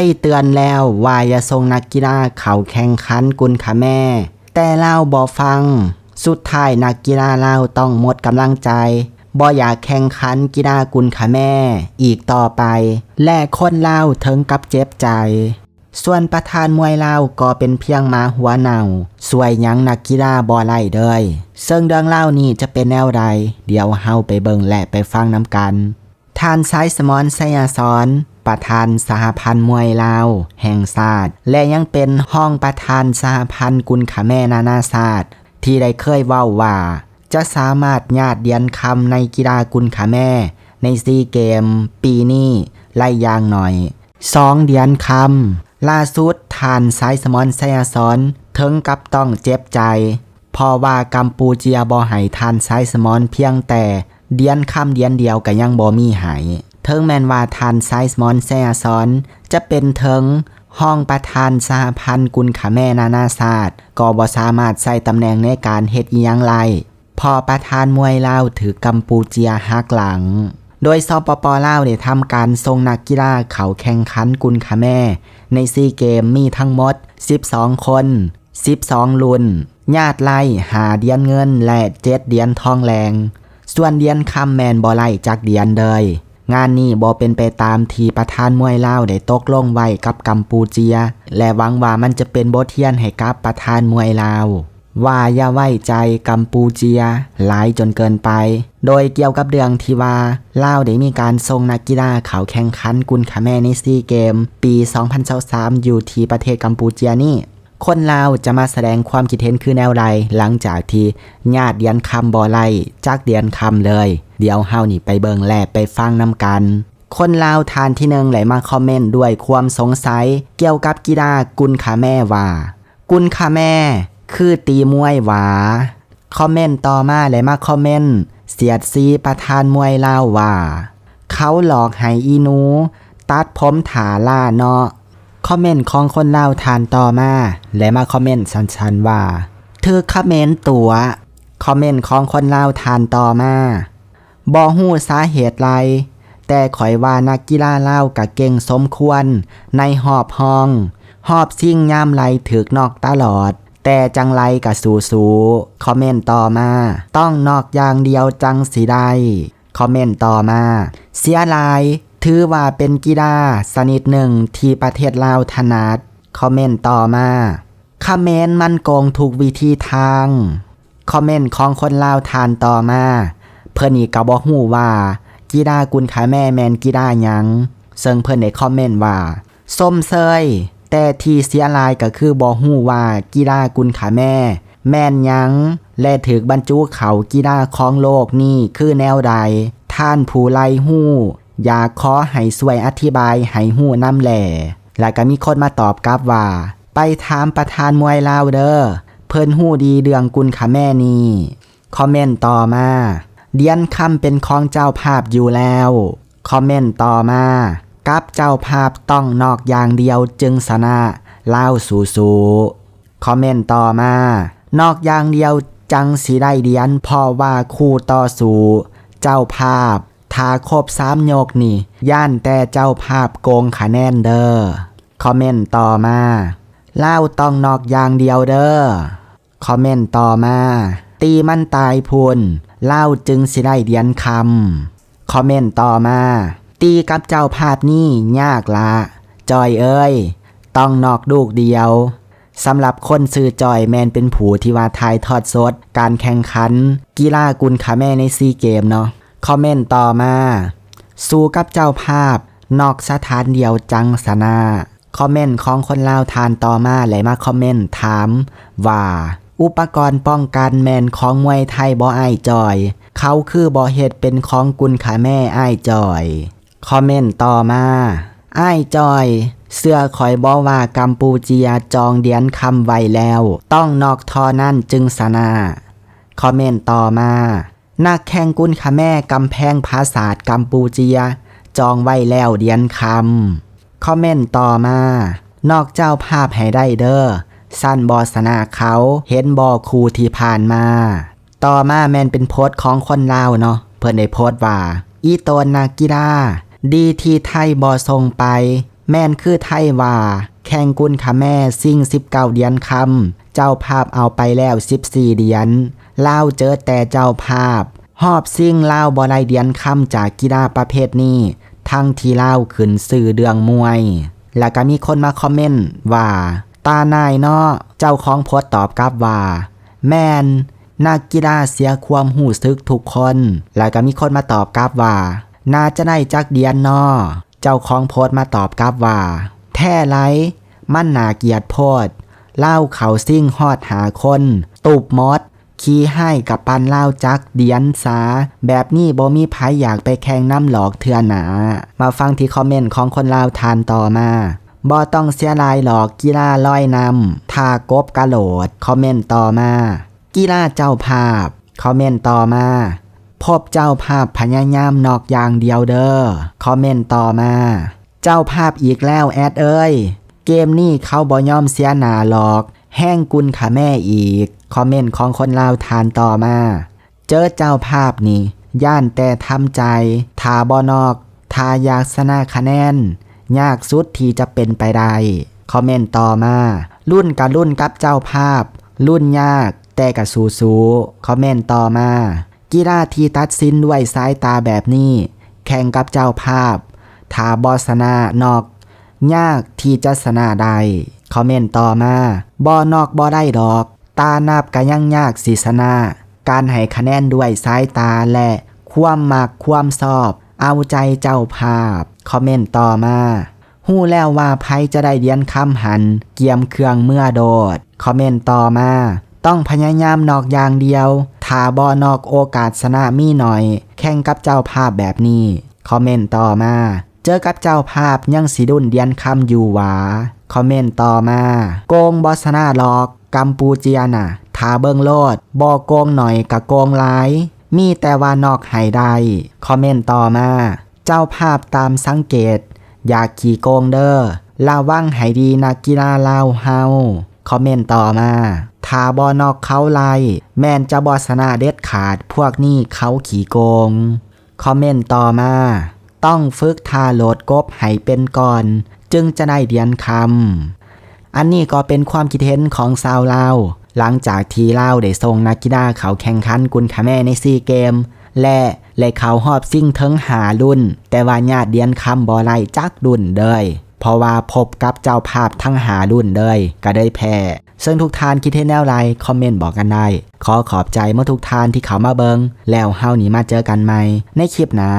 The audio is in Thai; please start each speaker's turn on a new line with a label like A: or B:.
A: ยเตือนแล้วว่าอย่าส่งนักกีฬาเข้าแข่งขันกุนค่ะแม่ แต่เล่าบ่ฟัง สุดท้ายนักกีฬาเล่าต้องหมดกำลังใจบ่อยากแข่งขันกีฬากุนค่ะแม่ อีกต่อไป และคนเล่าถึงกับเจ็บใจ ส่วนประธานมวยเล่าก็เป็นเพียงมาหัวเนาสวยยังนักกีฬาบ่ไล่เดยซึ่งเรื่องเล่านี้จะเป็นแนวใดเดี๋ยวเฮาไปเบิ่งและไปฟังน้ำกัน ทานไซสมอนไซยาซอนประธานสหพันธ์มวยลาว แห่งศาตร์และยังเป็นห้องประธานสหพันธ์กุลขาแม่นานาศาตร์ที่ได้เคยเว้าว่า จะสามารถญาติเดียนคำในกีฬากุลขาแม่ ในซีเกม ปีนี้ไล่ยางหน่อยสองเดียนคำล่าสุดทานไซสมอนไซยาซอนถึงกับต้องเจ็บใจเพราะว่ากัมพูเจียบ่ให้ทานไซสมอนเพียงแต่ เดียนคำเดียนเดียวก็ยังบ่มีหายเทิงแมนว่าทานไซส์มอนแซซอน จะเป็นเทิงห้องประธานสหพันธ์กุลขาแม่นานาศาสตร์ก็บ่สามารถใส่ตำแหน่งในการเฮ็ดอีหยังไรพอประธานมวยลาวถือกัมพูเจียหักหลัง โดยสปปลาวได้ทำการทรงนักกีฬาเขาแข่งขันกุลขาแม่ ในซีเกมมีทั้งหมด 12 คน 12ลุนญาติไล่หาเดียนเงินและเจ็ดเดียนทองแรง ส่วนเดียนคำแมนบอไล่จากเดียนเลยงานนี้บ่เป็นไปตามทีประธานมวยเล่าได้ตกลงไว้กับกัมพูเจีย และหวังว่ามันจะเป็นบทเรียนให้กับประธานมวยลาวว่าอย่าไว้ใจกัมพูเจียหลายจนเกินไป โดยเกี่ยวกับเรื่องที่ว่าล่าได้มีการส่งนักกีฬาเขาแข่งขันกุนขาแม่ในซีเกม ปี 2023อยู่ที่ประเทศกัมพูเจียนี่ คนลาวจะมาแสดงความคิดเห็นคือแนวใดหลังจากที่ญาติเดียนคำบอไลจากเดียนคำเลย เดี๋ยวเฮานี่ไปเบิงแลไปฟังน้ำกัน คนลาวทานที่หนึ่งไหลมาคอมเมนต์ด้วยความสงสัย เกี่ยวกับกีฬากุนขาแม่ว่ากุนขาแม่ คือตีมวยหวาคอมเมนต์ต่อมาไหลมาคอมเมนต์เสียดซีประธานมวยลาวว่า เขาหลอกให้อีนู ตัดผมถาล่าเนาะ คอมเมนต์ของคนเล่าทานต่อมา และมาคอมเมนต์ชันๆว่าเธอคอมเมนต์ตัวคอมเมนต์ของคนเล่าทานต่อมาบอหู้สาเหตุไร แต่ข่อยว่านักกีฬาเล่ากะเก่งสมควร ในหอบห้อง หอบซิ่งย่ามไหลถึกนอกตลอด แต่จังไรกะสูสูคอมเมนต์ต่อมา ต้องนอกอย่างเดียวจังสีได้คอมเมนต์ต่อมา เสียลาย ถือว่าเป็นกีฬาสนิดหนึ่งที่ประเทศลาวถนัดคอมเมนต์ต่อมาคอมเมนต์มันโกงถูกวิธีทางคอมเมนต์ของคนลาวทานต่อมา เพื่อนนี่ก็บอกฮู้ว่ากีฬากุนขาแม่แมนกีฬาหยังซึ่งเพื่อนได้คอมเมนต์ว่าส้มเซยแต่ที่เสียลายก็คือบอกฮู้ว่ากีฬากุนขาแม่ แม่นยัง และถึกบรรจุเขากีฬาของโลกนี่คือแนวใด ท่านผู้ไล่ฮู้ อยากขอให้สวยอธิบายให้ฮู้น้ำแหล่แล้วก็มีคนมาตอบกลับว่า ไปถามประธานมวยลาวเด้อเพิ่นฮู้ดีเรื่องกุนขาแม่นี่คอมเมนต์ต่อมาเดียนคำเป็นของเจ้าภาพอยู่แล้ว คอมเมนต์ต่อมากับเจ้าภาพต้องนอกอย่างเดียวจึงชนะเล่าสูสูคอมเมนต์ต่อมา นอกอย่างเดียวจังสีได้เดียนเพราะว่าคู่ต่อสู้เจ้าภาพ ถ้าครบสามยกนี่ ย่านแต่เจ้าภาพโกงคะแนนเด้อคอมเมนต์ต่อมาเล่าต้องนอกอย่างเดียวเด้อคอมเมนต์ต่อมา ตีมันตายพุนเล่าจึงสิได้เดียนคำคอมเมนต์ต่อมา ตีกับเจ้าภาพนี่ยากละจอยเอ้ย ต้องนอกลูกเดียวสำหรับคนซื้อจอยแมนเป็นผูที่ว่าทายทอดสด การแข่งขัน กีฬากุนขาแม่ในซีเกมเนาะ คอมเมนต์ต่อมา สู้กับเจ้าภาพ นอกสถานเดียวจังสนาคอมเมนต์ของคนลาวทานต่อมาไหลมาคอมเมนต์ถาม ว่า อุปกรณ์ป้องกันแมนของมวยไทยบอไอจอย เขาคือบอเฮ็ดเป็นของกุนขาแม่ไอจอยคอมเมนต์ต่อมาไอจอยเสื้อคอยบอว่ากัมพูเจียจองเดียนคำไว้แล้ว ต้องนอกทอนั่นจึงสนา คอมเมนต์ต่อมา นักแข่งกุนขาแม่กำแพงภาษาทกัมพูเจีย จองไว้แล้วเดียนคำคอมเมนต์ต่อมา นอกเจ้าภาพให้ได้เด้อสั้นบอสนาเขาเห็นบอคูที่ผ่านมา ต่อมาแมนเป็นโพสต์ของคนลาวเนาะเพื่อนได้โพสต์ว่า อีโตนนากีฬาดีที่ไทยบอทรงไป แม่นคือไทยว่า แข่งกุนค่ะแม่ซิ่ง19 เดือนคำเจ้าภาพเอาไปแล้ว 14 เดือน เล่าเจอแต่เจ้าภาพ หอบซิ่งเล่าบอไดเดียนคำจากกีฬาประเภทนี้ทั้งที่เล่าขึ้นสื่อเดืองมวย แล้วก็มีคนมาคอมเมนต์ว่า ตานายเนาะเจ้าของโพสต์ตอบกลับว่า แมนนักกีฬาเสียความหูซึกทุกคน แล้วก็มีคนมาตอบกลับว่าน่าจะได้จักเดียนนอเจ้าของโพสต์มาตอบกลับว่า แท้ไรมั่นนาเกียดโพดเล่าเขาซิ่งฮอดหาคน ตูบมด ขี้ให้กับปันเล่าจักเดียนสา แบบนี้บ่มีไผอยากไปแข่งน้ำหลอกเถื่อหนา มาฟังที่คอมเมนต์ของคนลาวทานต่อมาบ่ต้องเสียลายหลอกกีฬาลอยนำทากบกะโหลด คอมเมนต์ต่อมา กีฬาเจ้าภาพ คอมเมนต์ต่อมา พบเจ้าภาพพยายามนอกอย่างเดียวเด้อ คอมเมนต์ต่อมา เจ้าภาพอีกแล้วแอดเอ้ย เกมนี้เขาบ่ยอมเสียหนาหรอก แห้งกุนค่ะแม่อีก คอมเมนต์ของคนลาวทานต่อมา เจอเจ้าภาพนี่ ย่านแต่ทำใจ ทาบอนอก ทายากสนะคะแนน ยากสุดที่จะเป็นไปได้ คอมเมนต์ต่อมา รุ่นกับรุ่นกับเจ้าภาพ รุ่นยากแต่กับสูสูคอมเมนต์ต่อมา กีฬาที่ตัดสินด้วยสายตาแบบนี้ แข่งกับเจ้าภาพ ทาบอสนานอก ยากที่จะสนาได้ คอมเมนต์ต่อมาบอนอกบอได้ดอก ตานับก็ยังยากสีสนา การให้คะแนนด้วยสายตาและ ความมักความชอบ เอาใจเจ้าภาพ คอมเมนต์ต่อมาหู้แล้วว่าไพจะได้เดียนคำหัน เกียมเครื่องเมื่อโดด คอมเมนต์ต่อมา ต้องพยายามนอกอย่างเดียวทาบอนอกโอกาสสนามีหน่อย แข่งกับเจ้าภาพแบบนี้ คอมเมนต์ต่อมา เจอกับเจ้าภาพยังสีดุนเดียนคำอยู่หวา คอมเมนต์ต่อมา โกงบอสนาหลอก กัมพูเจียน่ะทาเบิงโลดบอโกงหน่อยกับโกงหลาย มีแต่ว่านอกให้ได้คอมเมนต์ต่อมา เจ้าภาพตามสังเกต อยากขี่โกงเด้อลาว่างให้ดีนักกีฬาลาวเฮาคอมเมนต์ต่อมาทาบอนอกเขาไลแมนจะบอสนาเด็ดขาด พวกนี้เขาขี่โกง คอมเมนต์ต่อมา ต้องฝึกทาโหลดกบให้เป็นก่อน จึงจะได้เดียนคำ อันนี้ก็เป็นความคิดเห็นของซาวลาวหลังจากทีลาวได้ส่งนักกีฬาเขาแข่งขันกุนคาแม่ในซีเกม และและเขาหอบซิ่งเทิงหารุ่น แต่ว่าญาติเดียนคำบอไลจักรุ่นเดยเพราะว่าพบกับเจ้าภาพทั้งหารุ่นเดยก็ได้แพ้ ซึ่งทุกทานคิดเห็นแนวไรคอมเมนต์บอกกันได้ ขอขอบใจเมื่อทุกทานที่เขามาเบิง แล้วเฮาหนีมาเจอกันใหม่ในคลิปหน้า